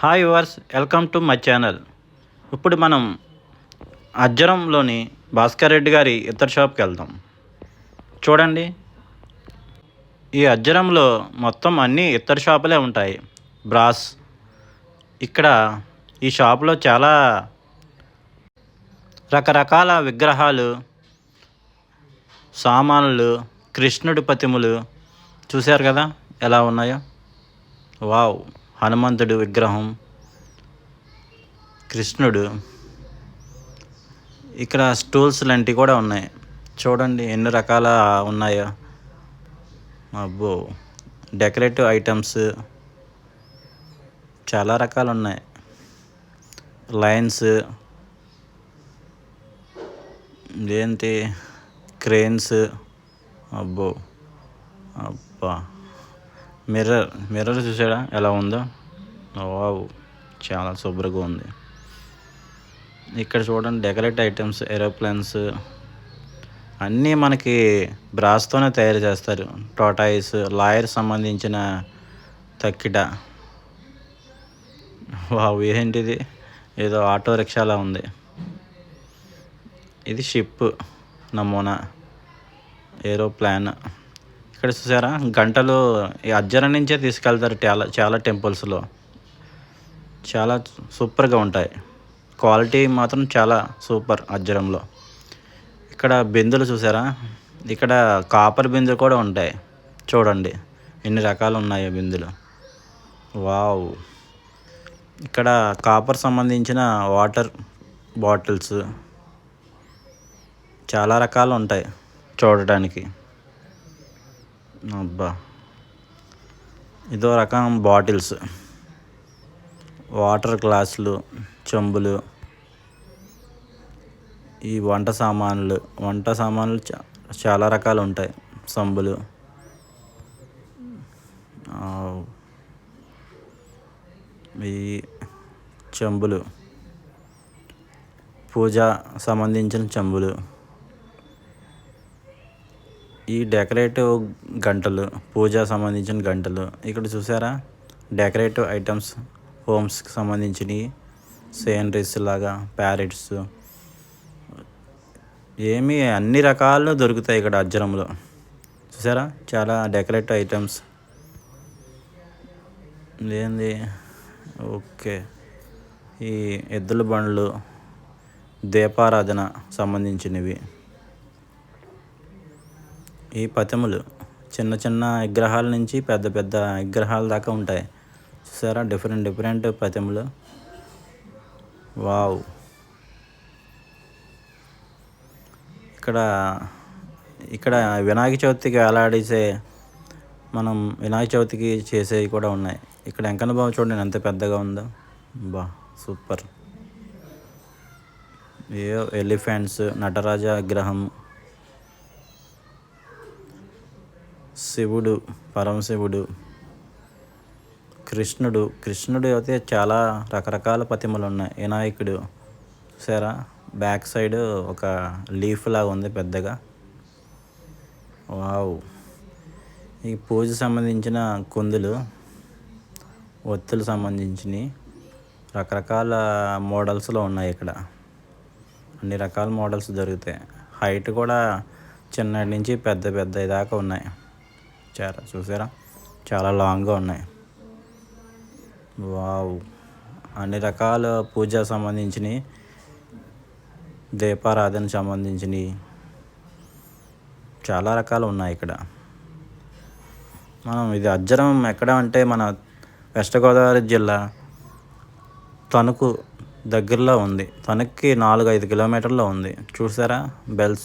Hi yours welcome to my channel. ఇప్పుడు మనం అజ్జరంలోని భాస్కర్ రెడ్డి గారి ఇతర షాప్కి వెళ్దాం. చూడండి. ఈ అజ్జరంలో మొత్తం అన్ని ఇతర షాపులే ఉంటాయి. బ్రాస్. ఇక్కడ ఈ షాపులో చాలా రకరకాల విగ్రహాలు సామాన్లు కృష్ణుడి ప్రతిమలు. చూశారు కదా ఎలా ఉన్నాయో? వావ్. హనుమంతుడు విగ్రహం కృష్ణుడు. ఇక్కడ స్టూల్స్ లాంటివి కూడా ఉన్నాయి. చూడండి ఎన్ని రకాల ఉన్నాయో. అబ్బో డెకరేటివ్ ఐటమ్స్ చాలా రకాలు ఉన్నాయి. లైన్స్ ఏంటి క్రేన్స్ అబ్బో అబ్బా. మిర్రర్ మిర్రర్ చూసాడా? ఎలా ఉందో? వావ్ చాలా సూపర్గా ఉంది. ఇక్కడ చూడండి డెకరేట్ ఐటమ్స్ ఏరోప్లేన్స్ అన్నీ మనకి బ్రాస్తోనే తయారు చేస్తారు. టోటాయిస్ లాయర్ సంబంధించిన తక్కిట. వావ్ ఏంటిది? ఏదో ఆటో రిక్షాలా ఉంది. ఇది షిప్ నమూనా. ఏరోప్లాన్ ఇక్కడ చూసారా? గంటలు ఈ అజ్జరం నుంచే తీసుకెళ్తారు చాలా చాలా టెంపుల్స్లో చాలా సూపర్గా ఉంటాయి. క్వాలిటీ మాత్రం చాలా సూపర్ అజ్జరంలో. ఇక్కడ బిందులు చూసారా? ఇక్కడ కాపర్ బిందులు కూడా ఉంటాయి. చూడండి ఎన్ని రకాలు ఉన్నాయో బిందులు. వావ్! ఇక్కడ కాపర్ సంబంధించిన వాటర్ బాటిల్స్ చాలా రకాలు ఉంటాయి చూడటానికి. అబ్బా. ఇదో రకం బాటిల్స్. వాటర్ గ్లాసులు చెంబులు. ఈ వంట సామాన్లు. వంట సామాన్లు చా చాలా రకాలు ఉంటాయి. సంబులు. ఈ చెంబులు. పూజ సంబంధించిన చెంబులు. ఈ డెకరేటివ్ గంటలు పూజ సంబంధించిన గంటలు ఇక్కడ చూసారా? డెకరేటివ్ ఐటమ్స్ హోమ్స్కి సంబంధించినవి సేనరీస్ లాగా ప్యారెట్స్. ఏమి అన్ని రకాలు దొరుకుతాయి ఇక్కడ అజ్జరంలో. చూసారా? చాలా డెకరేటివ్ ఐటమ్స్. ఏంది? ఓకే. ఈ ఎద్దుల బండ్లు దీపారాధన సంబంధించినవి. ఈ పతిములు చిన్న చిన్న విగ్రహాల నుంచి పెద్ద పెద్ద విగ్రహాల దాకా ఉంటాయి. చూసారా? డిఫరెంట్ డిఫరెంట్ పతిములు. వావ్. ఇక్కడ ఇక్కడ వినాయక చవితికి వేలాడేసే మనం వినాయక చవితికి చేసేవి కూడా ఉన్నాయి. ఇక్కడ వెంకన్న బాబు చూడండి ఎంత పెద్దగా ఉందో. బా సూపర్. ఏ ఎలిఫెంట్స్ నటరాజ విగ్రహం. శివుడు పరమశివుడు కృష్ణుడు. కృష్ణుడు అయితే చాలా రకరకాల ప్రతిమలు ఉన్నాయి వినాయకుడు చూసారా? బ్యాక్ సైడ్ ఒక లీఫ్ లాగా ఉంది పెద్దగా. వావ్! ఈ పూజ సంబంధించిన కుందులు ఒత్తులు సంబంధించినవి రకరకాల మోడల్స్లో ఉన్నాయి ఇక్కడ. అన్ని రకాల మోడల్స్ దొరుకుతాయి. హైట్ కూడా చిన్నటి నుంచి పెద్ద పెద్ద దాకా ఉన్నాయి. చాలా చూసారా? చాలా లాంగ్గా ఉన్నాయి. వావ్. అన్ని రకాల పూజ సంబంధించినవి దీపారాధన సంబంధించినవి చాలా రకాలు ఉన్నాయి ఇక్కడ. మనం ఇది అజ్జరం ఎక్కడ అంటే మన వెస్ట్ గోదావరి జిల్లా తణుకు దగ్గరలో ఉంది. తణుక్కి నాలుగు ఐదు కిలోమీటర్లో ఉంది. చూసారా? బెల్స్